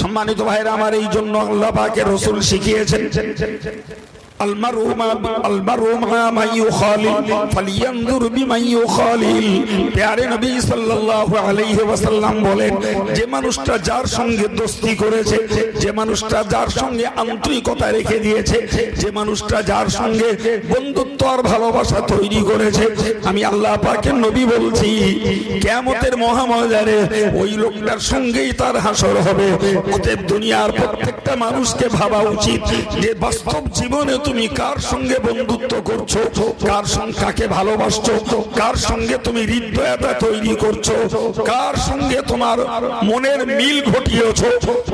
সম্মানিত ভাইরা আমার এই জন্য আল্লাহ পাকের রসুল শিখিয়েছেন। বন্ধুত্ব আর ভালোবাসা তৈরি করেছে, আমি আল্লাহ পাকে নবী বলছি কেমতের মহামজারে ওই লোকটার সঙ্গেই তার হাসর হবে। ওদের দুনিয়ার প্রত্যেকটা মানুষকে ভাবা উচিত যে বাস্তব জীবনে তুমি কার সঙ্গে বন্ধুত্ব করছ? কার সঙ্গে কাকে ভালোবাসছো? কার সঙ্গে তুমি হৃদয়তা তৈরি করছ? কার সঙ্গে তোমার মনের মিল ঘটিয়েছো?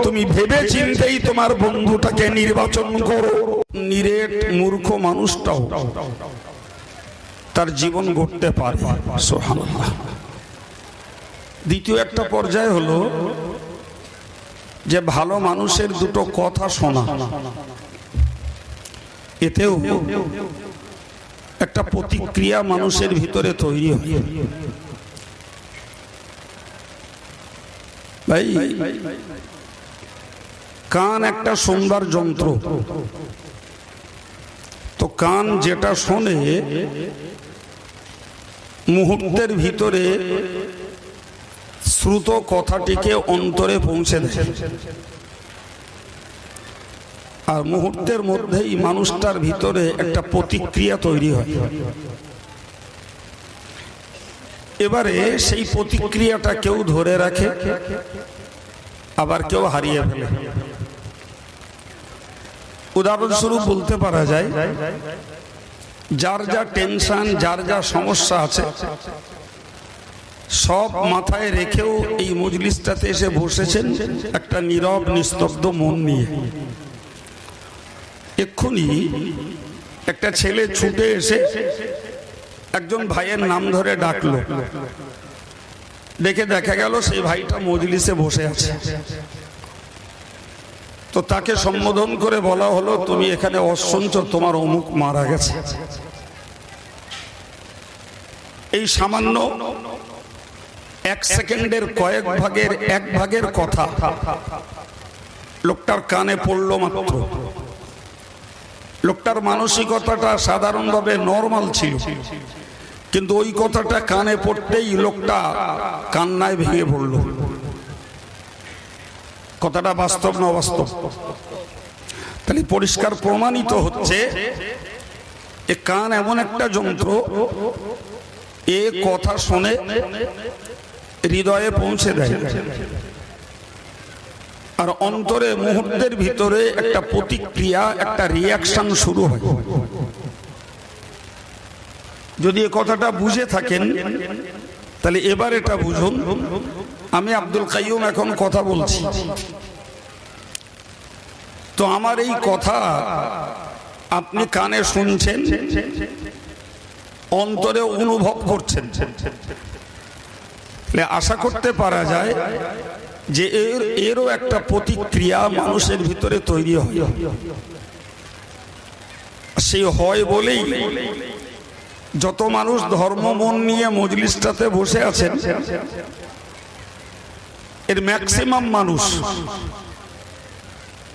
তুমি ভেবে চিন্তেই তোমার বন্ধুটাকে নির্বাচন করো। নিরেট মূর্খ মানুষটাও তার জীবন গড়তে পারে সুবহানাল্লাহ। দ্বিতীয় একটা পর্যায় হলো যে ভালো মানুষের দুটো কথা শোনা। এতেও একটা প্রতিক্রিয়া মানুষের ভিতরে তৈরি হয়। ভাই, কান একটা শুনবার যন্ত্র। তো কান যেটা শোনে, মুহূর্তের ভিতরে শ্রুত কথাটিকে অন্তরে পৌঁছে দেয়। আর মুহূর্তের মধ্যেই মানুষটার ভিতরে একটা প্রতিক্রিয়া তৈরি হয়। এবারে সেই প্রতিক্রিয়াটা কেউ ধরে রাখে, আবার কেউ হারিয়ে ফেলে। উদাহরণস্বরূপ বলতে পারা যায়, যার যা টেনশন, যার যা সমস্যা আছে, সব মাথায় রেখেও এই মজলিসটাতে এসে বসেছেন একটা নীরব, নিস্তব্ধ মন নিয়ে। এক্ষুনি একটা ছেলে ছুটে এসে একজন ভাইয়ের নাম ধরে ডাকলো। দেখে দেখা গেল সেই ভাইটা মজলিসে বসে আছে। তো তাকে সম্বোধন করে বলা হলো, তুমি এখানে অসঞ্চ তোমার অমুক মারা গেছে। এই সামান্য এক সেকেন্ডের কয়েক ভাগের এক ভাগের কথা লোকটার কানে পড়ল মাত্র। লোকটার মানসিকতাটা সাধারণভাবে নর্মাল ছিল। কিন্তু ওই কথাটা কানে পড়তেই লোকটা কান্নায় ভেঙে পড়ল। কথাটা বাস্তব না বাস্তব তাহলে পরিষ্কার প্রমাণিত হচ্ছে, এ কান এমন একটা যন্ত্র, এ কথা শুনে হৃদয়ে পৌঁছে দেয় আর অন্তরে মুহূর্তের ভিতরে একটা প্রতিক্রিয়া, একটা রিয়াকশন শুরু হয়। যদি এ কথাটা বুঝে থাকেন, তাহলে এবার এটা বুঝুন। আমি আব্দুল কাইম এখন কথা বলছি। তো আমার এই কথা আপনি কানে শুনছেন, অন্তরে অনুভব করছেন। আশা করতে পারা যায় যে এর, এরও একটা প্রতিক্রিয়া মানুষের ভিতরে তৈরি হয়। সেই হয় বলেই যত মানুষ ধর্ম মন নিয়ে মজলিসটাতে বসে আছেন, এর ম্যাক্সিমাম মানুষ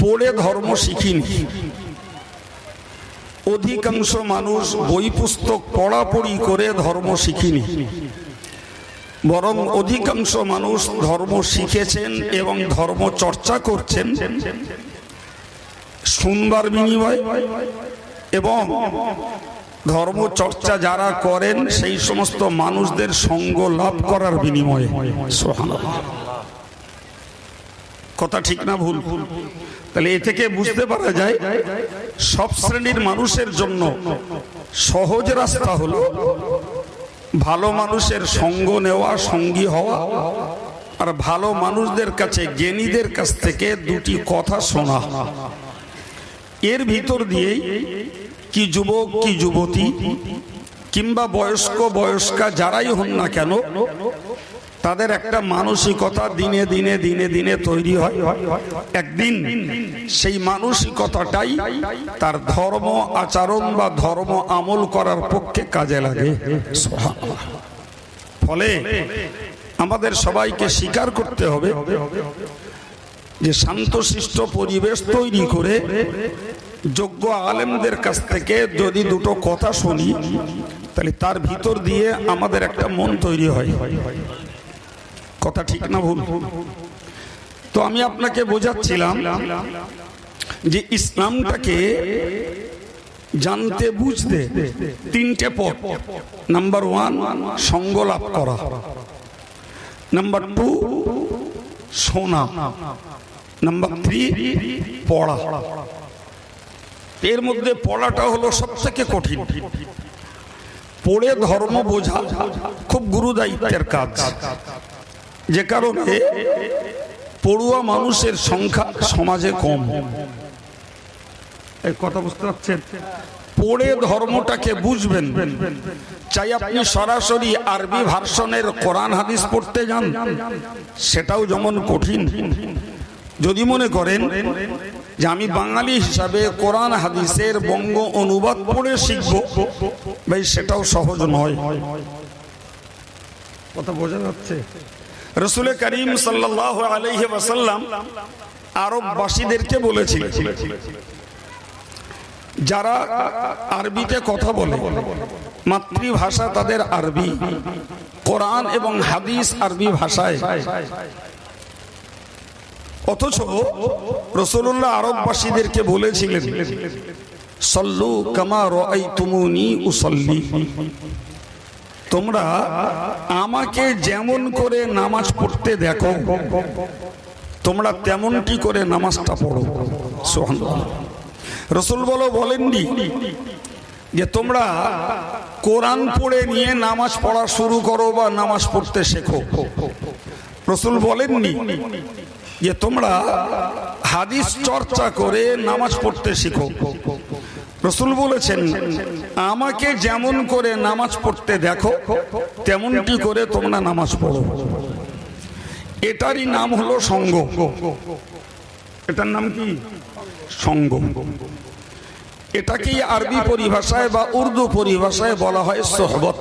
পড়ে ধর্ম শিখিনি। অধিকাংশ মানুষ বই পুস্তক পড়াপড়ি করে ধর্ম শিখিনি। বরং অধিকাংশ মানুষ ধর্ম শিখেছেন এবং ধর্ম চর্চা করছেন। শুনবার বিনিময় এবং ধর্ম চর্চা যারা করেন, সেই সমস্ত মানুষদের সঙ্গ লাভ করার বিনিময়ে। কথা ঠিক না ভুল? তাহলে এ থেকে বুঝতে পারা যায়, সব শ্রেণির মানুষের জন্য সহজ রাস্তা হলো ভালো মানুষের সঙ্গ নেওয়া, সঙ্গী হওয়া আর ভালো মানুষদের কাছে, জ্ঞানীদের কাছ থেকে দুটি কথা শোনা। এর ভিতর দিয়েই কি যুবক, কি যুবতী কিংবা বয়স্ক, বয়স্কা যারাই হন না কেন তাদের একটা মানসিকতা দিনে দিনে দিনে দিনে তৈরি হয়। একদিন সেই মানসিকতাটাই তার ধর্ম আচরণ বা ধর্ম আমল করার পক্ষে কাজে লাগে। ফলে আমাদের সবাইকে স্বীকার করতে হবে যে শান্তশিষ্ট পরিবেশ তৈরি করে যোগ্য আলেমদের কাছ থেকে যদি দুটো কথা শুনি, তাহলে তার ভিতর দিয়ে আমাদের একটা মন তৈরি হয়। কথা ঠিক না ভুল। তো আমি আপনাকে বোঝাচ্ছিলাম যে ইসলামটাকে জানতে, বুঝতে তিনটে পথ। নাম্বার ওয়ান সঙ্গ লাভ করা। নাম্বার টু শোনা। নাম্বার থ্রি পড়া। এর মধ্যে পড়াটা হলো সব থেকে কঠিন। পড়ে ধর্ম বোঝা খুব গুরু দায়িত্বের কাজ। যে কারণে পড়ুয়া মানুষের সংখ্যা সমাজে কম। এই কথা বুঝতে পারছেন? পড়ে ধর্মটাকে বুঝবেন। চাই আপনি সরাসরি আরবি ভার্সনের কোরআন হাদিস পড়তে যান, সেটাও যেমন কঠিন। যদি মনে করেন যে আমি বাঙালি হিসাবে কোরআন হাদিসের বঙ্গ অনুবাদ পড়ে শিখব, ভাই, সেটাও সহজ নয়। কথা বোঝা যাচ্ছে? রসুল করিম সাল্লাহ আলহি ওয়াসাল্লাম আরববাসীদেরকে যারা আরবিতে কথা বলে, মাতৃভাষা তাদের আরবি, কোরআন এবং হাদিস আরবি ভাষায়। অথচ রসুল্লাহ আরববাসীদেরকে বলেছিলেন, সল্লু কামা রাই তুমুনি উসল্লি। তোমরা আমাকে যেমন করে নামাজ পড়তে দেখো, তোমরা তেমনটি করে নামাজটা পড়ো। সোহান রসুল বলো, বলেননি যে তোমরা কোরআন পড়ে নিয়ে নামাজ পড়া শুরু করো বা নামাজ পড়তে শেখো? রসুল বলেননি যে তোমরা হাদিস চর্চা করে নামাজ পড়তে শিখো। রসুল বলেছেন, আমাকে যেমন করে নামাজ পড়তে দেখো, তেমনটি করে তোমরা নামাজ পড়ো। এটারই নাম হলো সঙ্গ। এটার নাম কি? সঙ্গ। এটাকেই আরবি পরিভাষায় বা উর্দু পরিভাষায় বলা হয় সোহবত।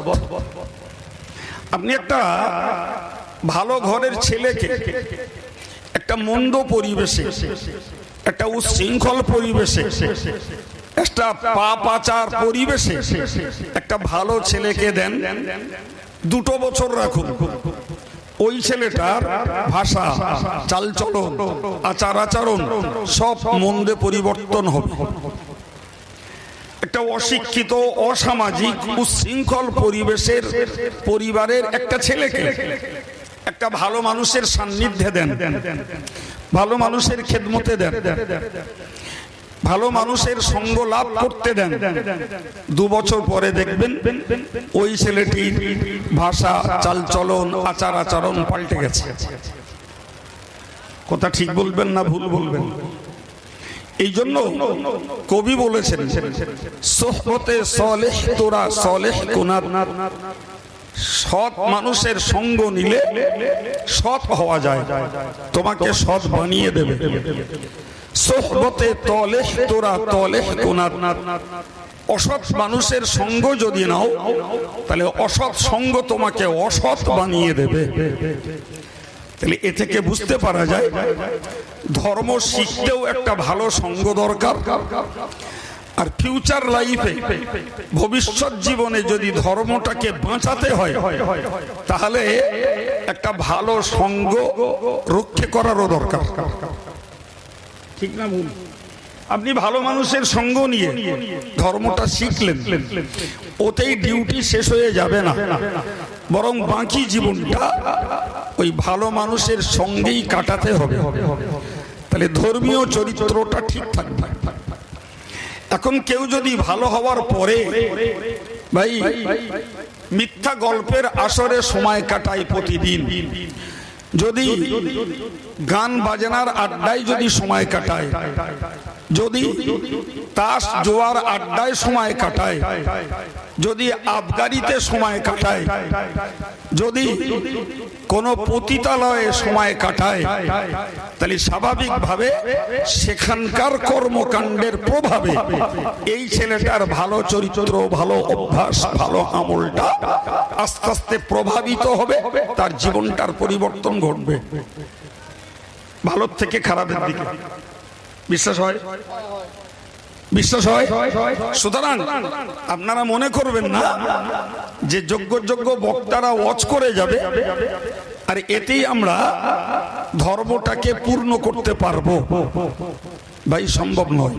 আপনি একটা ভালো ঘরের ছেলেকে একটা মন্দ পরিবেশে, একটা উচ্ছৃঙ্খল পরিবেশে একটা পা পাচার পরিবেশে একটা ভালো ছেলেকে দেন, দুটো বছর রাখুন। ওই ছেলেটার ভাষা, চালচলন, আচার আচরণ সব মন্দে পরিবর্তন হবে। একটা অশিক্ষিত, অসামাজিক উশৃঙ্খল পরিবেশের পরিবারের একটা ছেলেকে একটা ভালো মানুষের সান্নিধ্যে দেন, ভালো মানুষের খেদমতে দেন। ভালো মানুষের সঙ্গ লাভ করতে দেন। দু বছর পরে দেখবেন ওই ছেলেটি ভাষা, চালচলন আচার আচরণ পাল্টে গেছে। কথা ঠিক বলবেন না ভুল বলবেন? এই জন্য কবি বলেছেন তোরা সৎ মানুষের সঙ্গ নিলে সৎ হওয়া যায়। তোমাকে সৎ বানিয়ে দেবে। সোহবতে তলেহ তোরা, তলেহ অসৎ মানুষের সঙ্গ যদি নাও, তাহলে অসৎ সঙ্গ তোমাকে অসৎ বানিয়ে দেবে। তাহলে এ থেকে বুঝতে পারা যায়, ধর্ম শিখতেও একটা ভালো সঙ্গ দরকার। আর ফিউচার লাইফে ভবিষ্যৎ জীবনে যদি ধর্মটাকে বাঁচাতে হয়, তাহলে একটা ভালো সঙ্গ রক্ষে করারও দরকার। ঠিক না ভুল? আপনি ভালো মানুষের সঙ্গ নিয়ে ধর্মটা শিখলেন। ওতেই ডিউটি শেষ হয়ে যাবে না। বরং বাকি জীবনটা ওই ভালো মানুষের সঙ্গেই কাটাতে হবে। তাহলে ধর্মীয় চরিত্রটা ঠিক থাকবে। এখন কেউ যদি ভালো হওয়ার পরে ভাই, মিথ্যা গল্পের আসরে সময় কাটায় প্রতিদিন। যদি গান বাজনার আড্ডায় যদি সময় কাটায় যদি তাস জোয়ার আড্ডায় সময় কাটায় যদি আবগারিতে সময় কাটায়, যদি কোনো পতিতালয়ে সময় কাটায়, তাহলে স্বাভাবিকভাবে সেখানকার কর্মকাণ্ডের প্রভাবে এই ছেলেটার ভালো চরিত্র, ভালো অভ্যাস, ভালো আমলটা আস্তে আস্তে প্রভাবিত হবে, তার জীবনটার পরিবর্তন ঘটবে। ভালোর থেকে খারাপের দিকে। বিশ্বাস হয়? বিশ্বাস হয়? সুতরাং আপনারা মনে করবেন না যে যোগ্য যোগ্য বক্তারা ওয়াচ করে যাবে আর এতেই আমরা ধর্মটাকে পূর্ণ করতে পারব। ভাই সম্ভব নয়।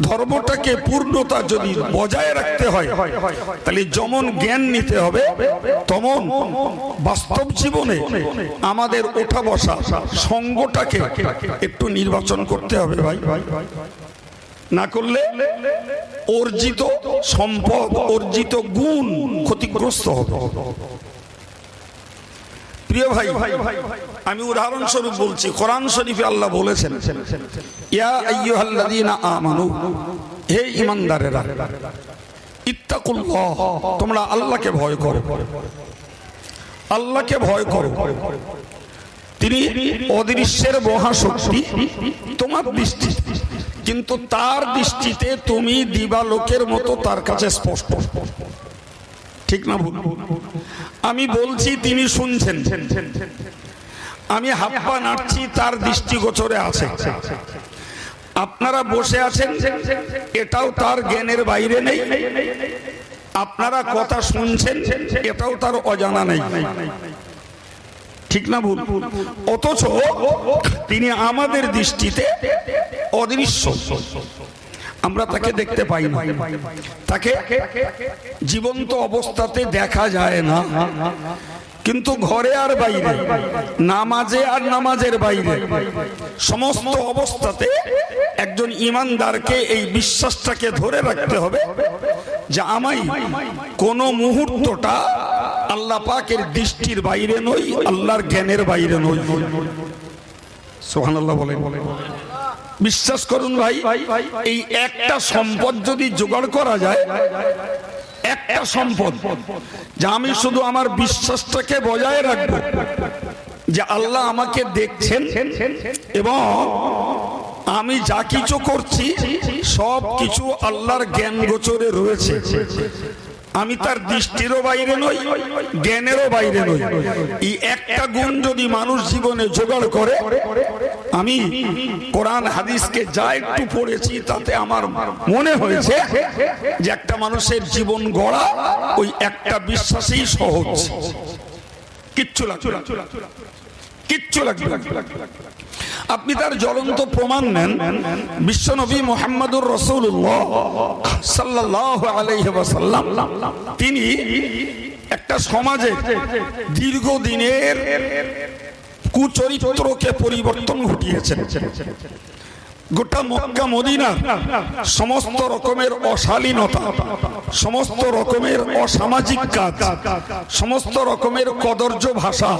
ধর্মটাকে পূর্ণতা যদি বজায় রাখতে হয় তাহলে যেমন জ্ঞান নিতে হবে তেমন বাস্তব জীবনে আমাদের ওঠা বসা সঙ্গটাকে একটু নির্বাচন করতে হবে ভাই ভাই। না করলে অর্জিত সম্পদ, অর্জিত গুণ ক্ষতিগ্রস্ত হবে। প্রিয় ভাই, আমি উদাহরণস্বরূপ বলছি, কোরআন শরীফে আল্লাহ বলেছেন, ইয়া হে ঈমানদারেরা, ইত্তাকুল্লাহ, তোমরা আল্লাহকে ভয় করো। আল্লাহকে ভয় করো। তিনি অদৃশ্যের মহাশক্তি, তোমার দৃষ্টি। কিন্তু তার দৃষ্টিতে তুমি দিবালোকের মতো তার কাছে স্পষ্ট। ঠিক না ভুল? আমি বলছি তিনি শুনছেন। আমি হাপ্পা নাড়ছি, তার দৃষ্টিগোচরে আছে। আপনারা বসে আছেন, এটাও তার জ্ঞানের বাইরে নেই। আপনারা কথা শুনছেন, এটাও তার অজানা নেই। ঠিক না ভুল? অথচ তিনি আমাদের দৃষ্টিতে অদৃশ্য। আমরা তাকে দেখতে পাই না। তাকে জীবন্ত অবস্থাতে দেখা যায় না। কিন্তু ঘরে আর বাইরে, নামাজে আর নামাজের বাইরে। সমস্ত অবস্থাতে একজন ইমানদারকে এই বিশ্বাসটাকে ধরে রাখতে হবে যে আমাই কোন মুহূর্তটা আল্লাহ পাকের দৃষ্টির বাইরে নই, আল্লাহর জ্ঞানের বাইরে নই। সোহান আল্লাহ বলে বিশ্বাস করুন ভাই, এই একটা সম্পদ যদি জোগাড় করা যায় একটা সম্পদ, যা আমি শুধু আমার বিশ্বাসটাকে বজায় রাখব, যে আল্লাহ আমাকে দেখছেন এবং আমি যা কিছু করছি সব কিছু আল্লাহর জ্ঞান গোচরে রয়েছে। আমি তার দৃষ্টিরও বাইরে নই, জ্ঞানেরও বাইরে নই। এই একটা গুণ যদি মানুষ জীবনে জোগাড় করে, আমি কোরআন, হাদিসকে যা একটু পড়েছি, তাতে আমার মনে হয়েছে যে একটা মানুষের জীবন গড়া ওই একটা বিশ্বাসেই সহজ। কিচ্ছু লাগবে কিচ্ছু লাগবে না। আপনি তার জ্বলন্ত প্রমাণ নেন। বিশ্বনবী মোহাম্মদুর রসুল্লাহ সাল্লাহ আলাইসাল্লাম তিনি একটা সমাজে দীর্ঘদিনের কুচরিত্রকে পরিবর্তন ঘটিয়েছেন। গোটা মক্কা মদিনা সমস্ত রকমের অশালীনতা, সমস্ত রকমের অসামাজিক কাজ, সমস্ত রকমের কদর্য ভাষা,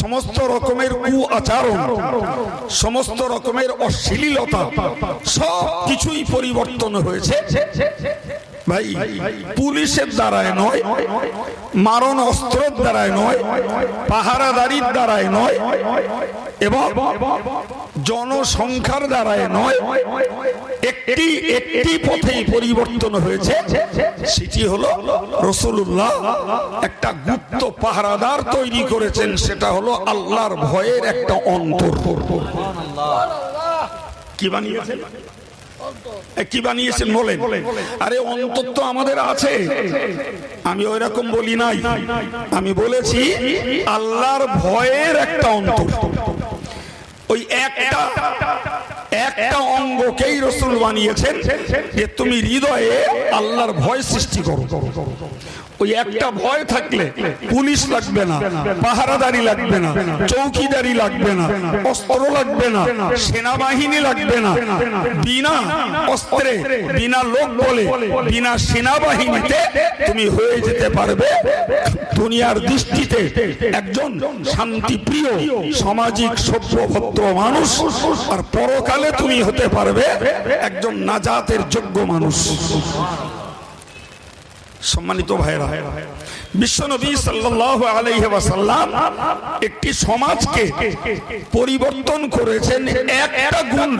সমস্ত রকমের কু আচরণ সমস্ত রকমের অশ্লীলতা, সব কিছুই পরিবর্তন হয়েছে। ভাই পুলিশের দ্বারায় নয় মারণ অস্ত্রের দ্বারায় নয় পাহারাদারির দ্বারায় নয় এবং জনসংখ্যার দ্বারায় নয়। একটি একটি পথেই পরিবর্তন হয়েছে সেটি হলো রসুল্লাহ একটা গুপ্ত পাহারাদার তৈরি করেছেন সেটা হলো আল্লাহর ভয়ের একটা অন্তর। কি বানিয়েছেন? কি বানিয়েছেন বলেন? আরে অন্তর তো আমাদের আছে। আমি ওই রকম বলি নাই। আমি বলেছি, আল্লাহর ভয়ের একটা অন্তর ওই একটা একটা অঙ্গকেই রসুল বানিয়েছেন যে তুমি হৃদয়ে আল্লাহর ভয় সৃষ্টি করো। ওই একটা ভয় থাকলে পুলিশ লাগবে না, পাহারাদারি লাগবে না, চৌকিদারি লাগবে না অস্ত্র লাগবে না, সেনাবাহিনী লাগবে না, বিনা অস্ত্রে, বিনা লোক বলে, বিনা সেনাবাহিনীতে তুমি হয়ে যেতে পারবে। দুনিয়ার দৃষ্টিতে একজন শান্তিপ্রিয়, সামাজিক, সভ্যভদ্র মানুষ, আর পরকালে তুমি হতে পারবে একজন নাজাতের যোগ্য মানুষ। সম্মানিত ভাইরা বিশ্বনবী ওয়াসাল্লাম একটি সমাজকে পরিবর্তন করেছেন এক গুণ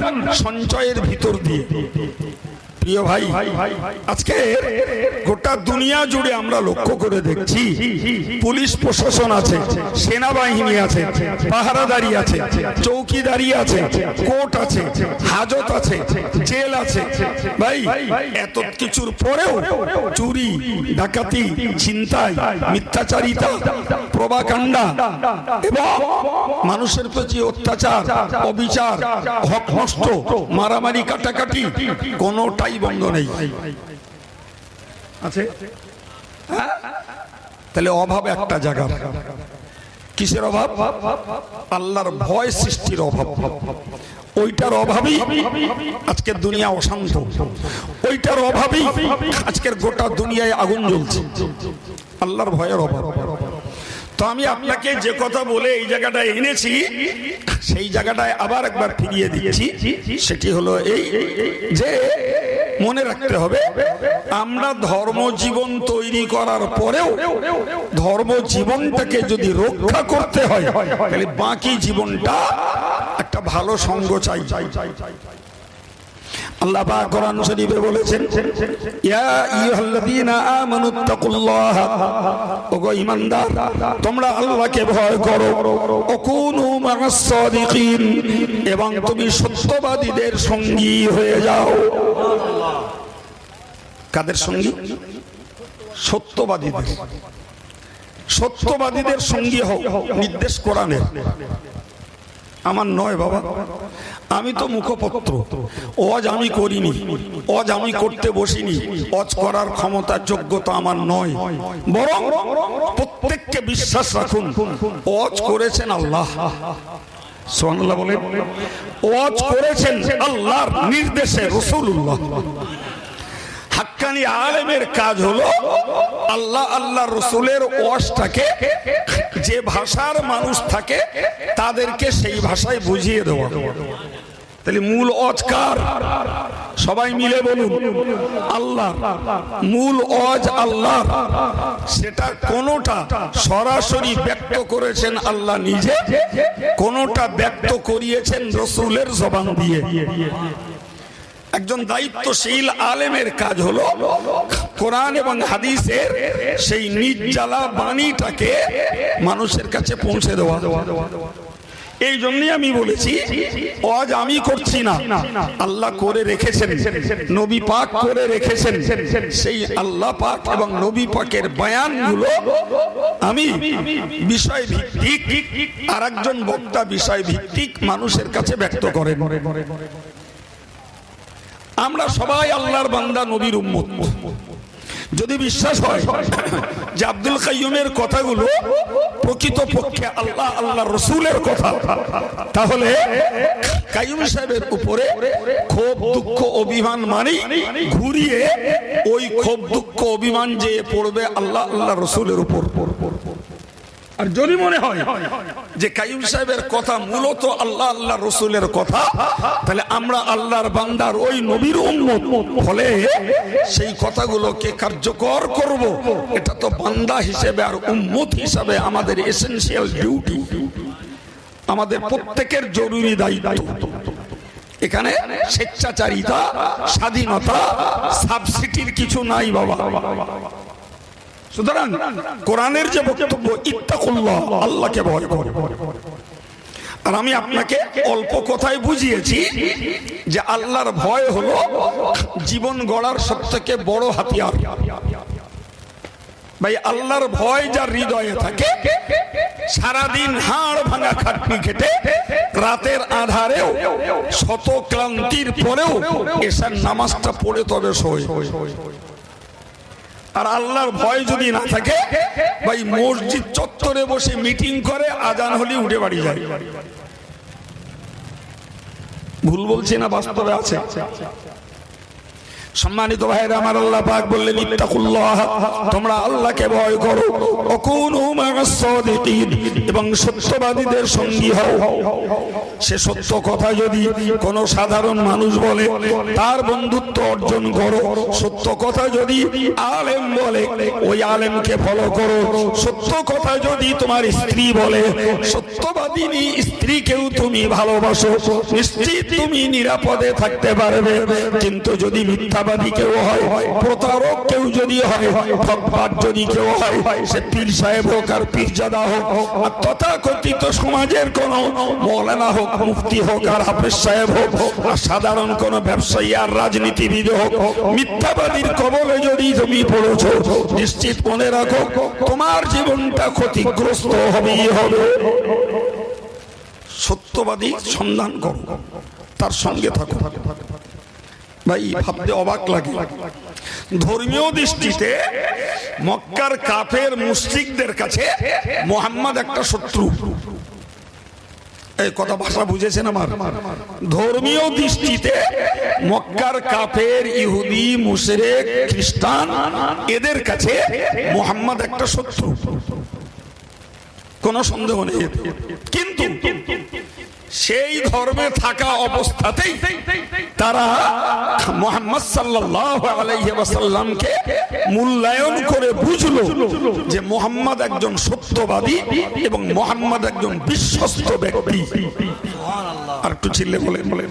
সঞ্চয়ের ভিতর দিয়ে। প্রিয় ভাই, আজকে গোটা দুনিয়া জুড়ে আমরা লক্ষ্য করে দেখছি, পুলিশ প্রশাসন আছে, সেনাবাহিনী আছে, পাহারাদারি আছে, চৌকিদারি আছে, কোর্ট আছে, হাজত আছে, জেল আছে। ভাই, এত কিছুর পরেও চুরি, ডাকাতি, ছিনতাই, মিথ্যাচারিতা, প্রবাকাণ্ডা এবং মানুষের প্রতি অত্যাচার, অবিচার হক নষ্ট মারামারি, কাটাকাটি কোনোটাই বন্ধ নেই। আছে? হ্যাঁ? তাহলে অভাব একটা জায়গা। কিসের অভাব? আল্লাহর ভয় সৃষ্টির অভাব। ওইটার অভাবই আজকের দুনিয়া অশান্ত। ওইটার অভাবেই আজকের গোটা দুনিয়ায় আগুন জ্বলছে। আল্লাহর ভয়ের অভাব। তো আমি আপনাকে যে কথা বলে এই জায়গাটায় এনেছি, সেই জায়গাটায় আবার একবার ফিরিয়ে দিচ্ছি। সেটি হলো এই যে মনে রাখতে হবে, আমরা ধর্ম জীবন তৈরি করার পরেও ধর্ম জীবনটাকে যদি রক্ষা করতে হয়, তাহলে বাকি জীবনটা একটা ভালো সঙ্গ চাই চাই চাই চাই। বলেছেন, ইয়া ওগো তোমরা ভয় করো। এবং তুমি সত্যবাদীদের সঙ্গী হয়ে যাও। কাদের সঙ্গী? সত্যবাদীদের। সত্যবাদীদের সঙ্গী হও, নির্দেশ কোরআনের। আমার নয় বাবা। আমি তো মুখপত্র। অজ আমি করিনি, অজ আমি করতে বসিনি, অজ করার ক্ষমতা যোগ্যতা আমার নয়। বরং প্রত্যেককে বিশ্বাস রাখুন, অজ করেছেন আল্লাহ। সোহানুল্লাহ বলেন ওয়াজ করেছেন আল্লাহর নির্দেশে রসুল্লাহ হাক্কানি আলেমের কাজ হলো আল্লাহ আল্লাহ রসুলের ওয়াজটাকে যে ভাষার মানুষ থাকে তাদেরকে সেই ভাষায় বুঝিয়ে দেওয়া। তাহলে মূল অজকার সবাই মিলে বলুন, আল্লাহ। মূল অজ আল্লাহ। সেটা কোনটা সরাসরি ব্যক্ত করেছেন আল্লাহ নিজে, কোনটা ব্যক্ত করিয়েছেন রসুলের জবান দিয়ে। একজন দায়িত্বশীল আলেমের কাজ হলো কোরআন এবং হাদিসের সেই নির্জালা বাণীটাকে মানুষের কাছে পৌঁছে দেওয়া। এই জন্যই আমি বলেছি আজ আমি করছি না, আল্লাহ করে রেখেছেন, নবী পাক করে রেখেছেন, সেই আল্লাহ পাক এবং নবী পাকের বয়ানগুলো আমি বিষয় ভিত্তিক আর একজন বক্তা বিষয় ভিত্তিক মানুষের কাছে ব্যক্ত করেন। আমরা সবাই আল্লাহর বান্দা, নবীর উম্মত। যদি বিশ্বাস হয় যে আব্দুল কাইমের কথাগুলো প্রকৃত পক্ষে আল্লাহ আল্লাহ রসুলের কথা, তাহলে কাইম সাহেবের উপরে ক্ষোভ, দুঃখ, অভিমান মানে ঘুরিয়ে ওই ক্ষোভ, দুঃখ, অভিমান যে পড়বে আল্লাহ আল্লাহ রসুলের উপর। আর যদি মনে হয় যে কাইম সাহেবের কথা মূলত আল্লাহ আল্লাহ রসুলের কথা, তাহলে আমরা আল্লাহর বান্দার ওই নবীর ফলে সেই কথাগুলোকে কার্যকর করব। এটা তো বান্দা হিসেবে আর উম্মত হিসাবে আমাদের এসেন্সিয়াল ডিউটি আমাদের প্রত্যেকের জরুরি দায়িত্ব। এখানে স্বেচ্ছাচারিতা, স্বাধীনতা সাবসিডির কিছু নাই বাবা। সুতরাং কোরআনের যে বক্তব্য, ইত্তাকুল্লাহ, আল্লাহকে ভয় করে। আর আমি আপনাকে অল্প কথায় বুঝিয়েছি যে আল্লাহর ভয় হলো জীবন গড়ার সব থেকে বড় হাতিয়ার। ভাই, আল্লাহর ভয় যার হৃদয়ে থাকে, সারাদিন হাড় ভাঙা খাটনি খেটে রাতের আধারেও শত ক্লান্তির পরেও এসার নামাজটা পড়ে তবে শোয়। আর আল্লাহর ভয় যদি না থাকে, ভাই মসজিদ চত্বরে বসে মিটিং করে আজান হলে উঠে বাড়ি যায়। ভুল বলছি না, বাস্তবে আছে? সম্মানিত ভাইরা আমার আল্লাহ পাক বললেন, ইত্তাকুল্লাহ, তোমরা আল্লাহকে ভয় করো। অকুনু মা'আস সাদিকিন। এবং সত্যবাদীদের সঙ্গী হও। সে সত্য কথা যদি কোন সাধারণ মানুষ বলে, তার বন্ধুত্ব অর্জন করো। সত্য কথা যদি আলেম বলে, ওই আলেমকে ফলো করো। সত্য কথা যদি তোমার স্ত্রী বলে, সত্যবাদিনী স্ত্রীকেও তুমি ভালোবাসো। নিশ্চিত তুমি নিরাপদে থাকতে পারবে। কিন্তু যদি মিথ্যা মিথ্যাবাদী কেউ হয়, প্রতারক কেউ যদি হয় ঠকবাজ যদি কেউ হয়, সে পীর সাহেব হোক আর পীরজাদা হোক, আর তথাকথিত সমাজের কোন মৌলানা হোক, মুফতি হোক আর হাফেজ সাহেব হোক, আর সাধারণ কোন ব্যবসায়ী আর রাজনীতিবিদ হোক, মিথ্যাবাদীর কবলে যদি তুমি পড়েছো, নিশ্চিত মনে রাখো, তোমার জীবনটা ক্ষতিগ্রস্ত হবেই হবে। সত্যবাদী সন্ধান করো, তার সঙ্গে থাকো। ভাই, ভাবতে অবাক লাগে। ধর্মীয় দৃষ্টিতে মক্কার কাফের মুসলিকদের কাছে মোহাম্মদ একটা শত্রু। এই কথা ভাষা বুঝেছেন আমার? ধর্মীয় দৃষ্টিতে মক্কার কাফের ইহুদি, মুশরেক, খ্রিস্টান, এদের কাছে মোহাম্মদ একটা শত্রু। কোনো সন্দেহ নেই। কিন্তু সেই ধর্মে থাকা অবস্থাতেই তারা মোহাম্মদ ওয়াসাল্লামকে মূল্যায়ন করে বুঝলো যে মোহাম্মদ একজন সত্যবাদী এবং মোহাম্মদ একজন বিশ্বস্ত ব্যক্তি। আর একটু বলেন বলেন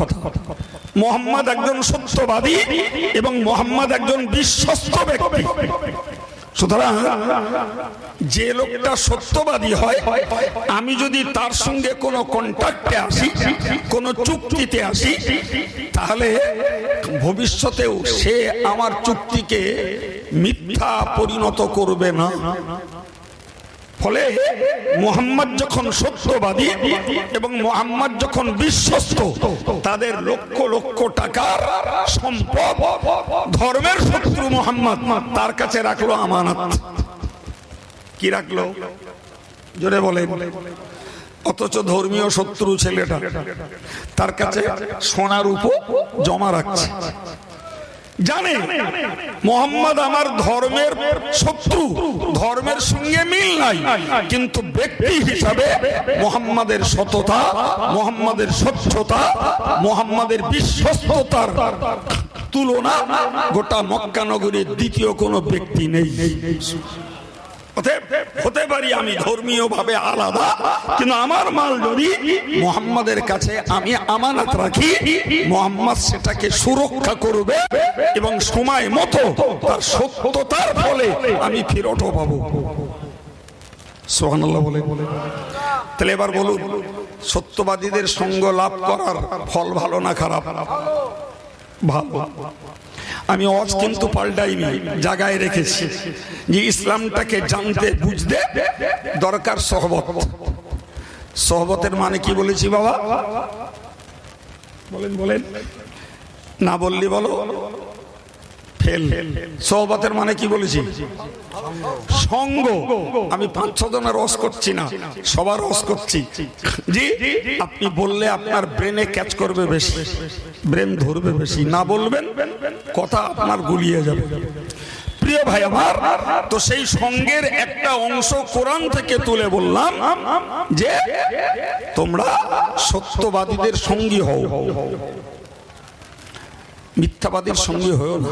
কথা। মোহাম্মদ একজন সত্যবাদী এবং মোহাম্মদ একজন বিশ্বস্ত ব্যক্তি। সুতরাং যে লোকটা সত্যবাদী হয়, আমি যদি তার সঙ্গে কোনো কন্ট্যাক্টে আসি, কোনো চুক্তিতে আসি, তাহলে ভবিষ্যতেও সে আমার চুক্তিকে মিথ্যা পরিণত করবে না। ফলে মোহাম্মদ যখন সত্যবাদী এবং মোহাম্মদ যখন বিশ্বস্ত, তাদের লক্ষ লক্ষ টাকার সম্পদ ধর্মের শত্রু মোহাম্মদ তার কাছে রাখল আমানত। কি রাখল? জোরে বলে অথচ ধর্মীয় শত্রু ছেলেটা তার কাছে সোনার উপ জমা রাখছে। জানে, মোহাম্মদ আমার ধর্মের শত্রু, ধর্মের সঙ্গে মিল নাই, কিন্তু ব্যক্তি হিসাবে মোহাম্মদের সততা, মোহাম্মদের স্বচ্ছতা, মোহাম্মদের বিশ্বস্ততার তুলনা গোটা মক্কানগরীর দ্বিতীয় কোনো ব্যক্তি নেই। হতে পারি আমি ধর্মীয় ভাবে আলাদা, কিন্তু আমার মাল যদি মোহাম্মদের কাছে আমি আমানত রাখি, মোহাম্মদ সেটাকে সুরক্ষা করবে এবং সময় মতো তার সত্যতার ফলে আমি ফেরতও পাবো। তাহলে এবার বলুন, সত্যবাদীদের সঙ্গ লাভ করার ফল ভালো না খারাপ? ভালো। আমি অজ কিন্তু পাল্টাইনি জায়গায় রেখেছি। যে ইসলামটাকে জানতে, বুঝতে দরকার সহবত। সহবতের মানে কি বলেছি বাবা? বলেন বলেন। না বললি বলো। ফেল। সহবতের মানে কি বলেছি? সঙ্গ। আমি পাঁচ, ছ জনের রস করছি না, সবার রস করছি। জি, আপনি বললে আপনার ব্রেনে ক্যাচ করবে বেশি, ব্রেন ধরবে বেশি, না বলবেন কথা আপনার গুলিয়ে যাবে। প্রিয় ভাই আমার, তো সেই সঙ্গের একটা অংশ কোরআন থেকে তুলে বললাম যে তোমরা সত্যবাদীদের সঙ্গী হও। মিথ্যাবাদীর সঙ্গে হয়েও না।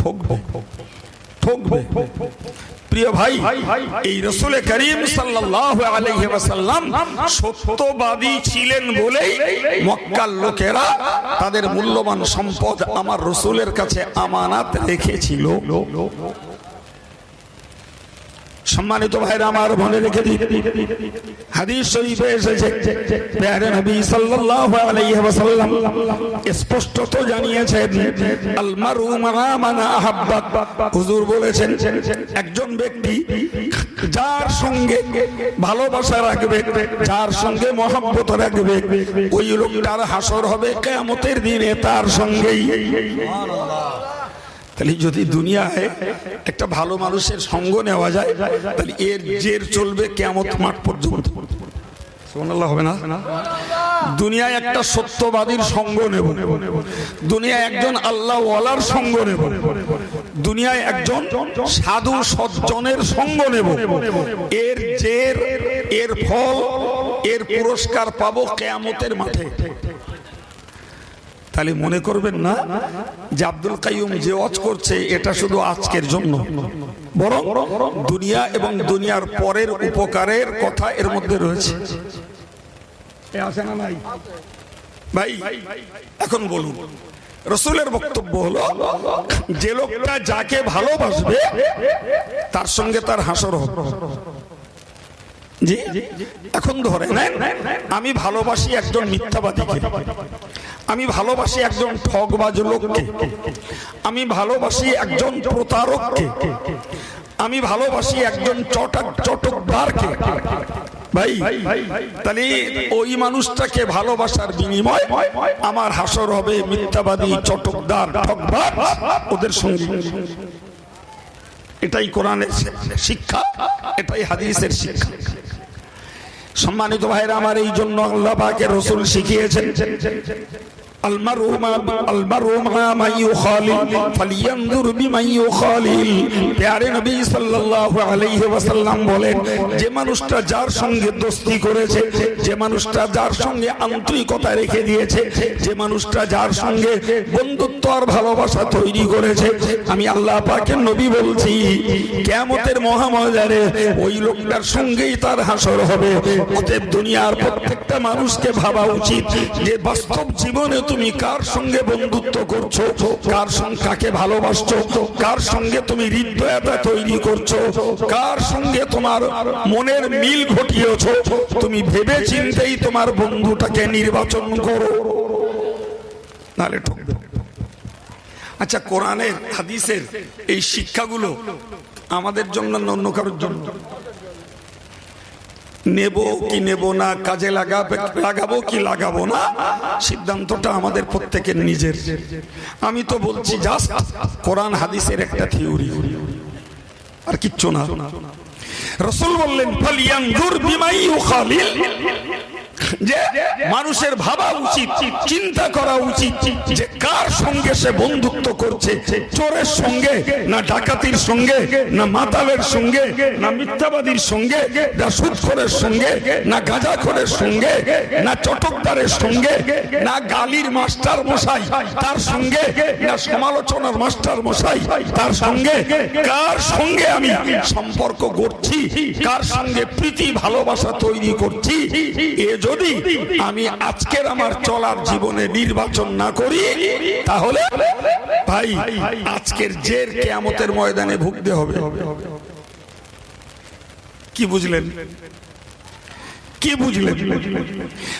ঠকবে ঠকবে প্রিয় ভাই, এই রসুল করিম সাল্লাম সত্যবাদী ছিলেন বলেই মক্কার লোকেরা তাদের মূল্যবান সম্পদ আমার রসুলের কাছে আমানাত রেখেছিল। সম্মানিত ভাইরা আমার মনে রেখে দিই। হাদিস শরীফে এসেছে, প্যারে নবী সাল্লাল্লাহু আলাইহি ওয়াসাল্লাম স্পষ্টত জানিয়েছেন আল মারু মা হুজুর বলেছেন, একজন ব্যক্তি যার সঙ্গে ভালোবাসা রাখবে, যার সঙ্গে মহব্বত রাখবে, ওই লোকটার হাসর হবে কিয়ামতের দিনে তার সঙ্গেই। তাহলে যদি দুনিয়ায় একটা ভালো মানুষের সঙ্গ নেওয়া যায়, তাহলে এর জের চলবে কেমত মাঠ পর্যন্ত। দুনিয়ায় একটা সত্যবাদীর সঙ্গ নেব। দুনিয়ায় একজন সঙ্গ নেব। দুনিয়ায় একজন সাধু সঙ্গ নেব। এর এর ফল, এর পুরস্কার পাবো কেয়ামতের মাঠে। তাহলে মনে করবেন না যে আব্দুল কাইম যে অজ করছে, এটা শুধু আজকের জন্য। বরং দুনিয়া এবং দুনিয়ার পরের উপকারের কথা এর মধ্যে রয়েছে। না নাই? ভাই, এখন বলুন। রসুলের বক্তব্য হলো, যে লোকটা যাকে ভালোবাসবে, তার সঙ্গে তার হাসর হবে। জি এখন ধরে আমি ভালোবাসি একজন মিথ্যাবাদীকে আমি ভালোবাসি একজন ঠগবাজ লোককে আমি ভালোবাসি একজন প্রতারককে আমি ভালোবাসি একজন চটক চটকদারকে ভাই, তাহলে ওই মানুষটাকে ভালোবাসার বিনিময় আমার হাসর হবে মিথ্যাবাদী, চটকদার ঠকবাজ ওদের সঙ্গে। এটাই কোরআনের শিক্ষা, এটাই হাদিসের শিক্ষা। সম্মানিত ভাইরা আমার এই জন্য আল্লাহ পাকের রসুল শিখিয়েছেন। المرء ما المرء مع من يخالل فلينظر بمن يخالل প্যারে নবী সাল্লাল্লাহু আলাইহি ওয়াসাল্লাম বলেন যে মানুষটা যার সঙ্গে দোস্তি করেছে যে মানুষটা যার সঙ্গে আন্তরিকতা রেখে দিয়েছে যে মানুষটা যার সঙ্গে বন্ধুত্ব আর ভালোবাসা তৈরি করেছে আমি আল্লাহ পাকের নবী বলছি কিয়ামতের মহাময়দানে ওই লোকটার সঙ্গেই তার হাসর হবে অতএব দুনিয়ার প্রত্যেকটা মানুষকে ভাবা উচিত যে বাস্তব জীবনে তুমি কার সঙ্গে বন্ধুত্ব করছ? কার সঙ্গে কাকে ভালোবাসছো? কার সঙ্গে তুমি হৃদয়তা তৈরি করছ? কার সঙ্গে তোমার মনের মিল ঘটিয়েছো? তুমি ভেবে চিন্তেই তোমার বন্ধুটাকে নির্বাচন করো। নালে আচ্ছা কোরআনের, হাদিসের এই শিক্ষাগুলো আমাদের জন্য অন্য কারোর জন্য? নেব কি নেব না, কাজে লাগাবে, লাগাবো কি লাগাবো না, সিদ্ধান্তটা আমাদের প্রত্যেকের নিজের। আমি তো বলছি জাস্ট কোরআন, হাদিসের একটা থিওরি আর কিচ্ছু না। রসুল বললেন যে মানুষের ভাবা উচিত, চিন্তা করা উচিত, যে কার সঙ্গে সে বন্ধুত্ব করছে? চোরের সঙ্গে, না ডাকাতির সঙ্গে, না মাতালের সঙ্গে, না মিথ্যাবাদীর সঙ্গে, না সুৎখরের সঙ্গে, না গাঁজাখরের সঙ্গে, না চটকদারের সঙ্গে, না গালির মাস্টার মশাই তার সঙ্গে, না সমালোচনার মাস্টার মশাই তার সঙ্গে, কার সঙ্গে আমি সম্পর্ক করছি কার সঙ্গে প্রীতি, ভালোবাসা তৈরি করছি, এ যদি আমি আজকের আমার চলার জীবনে নির্বাচন না করি তাহলে ভাই আজকের জের কেয়ামতের ময়দানে ভুগতে হবে। কি বুঝলেন? কি বুঝলেন?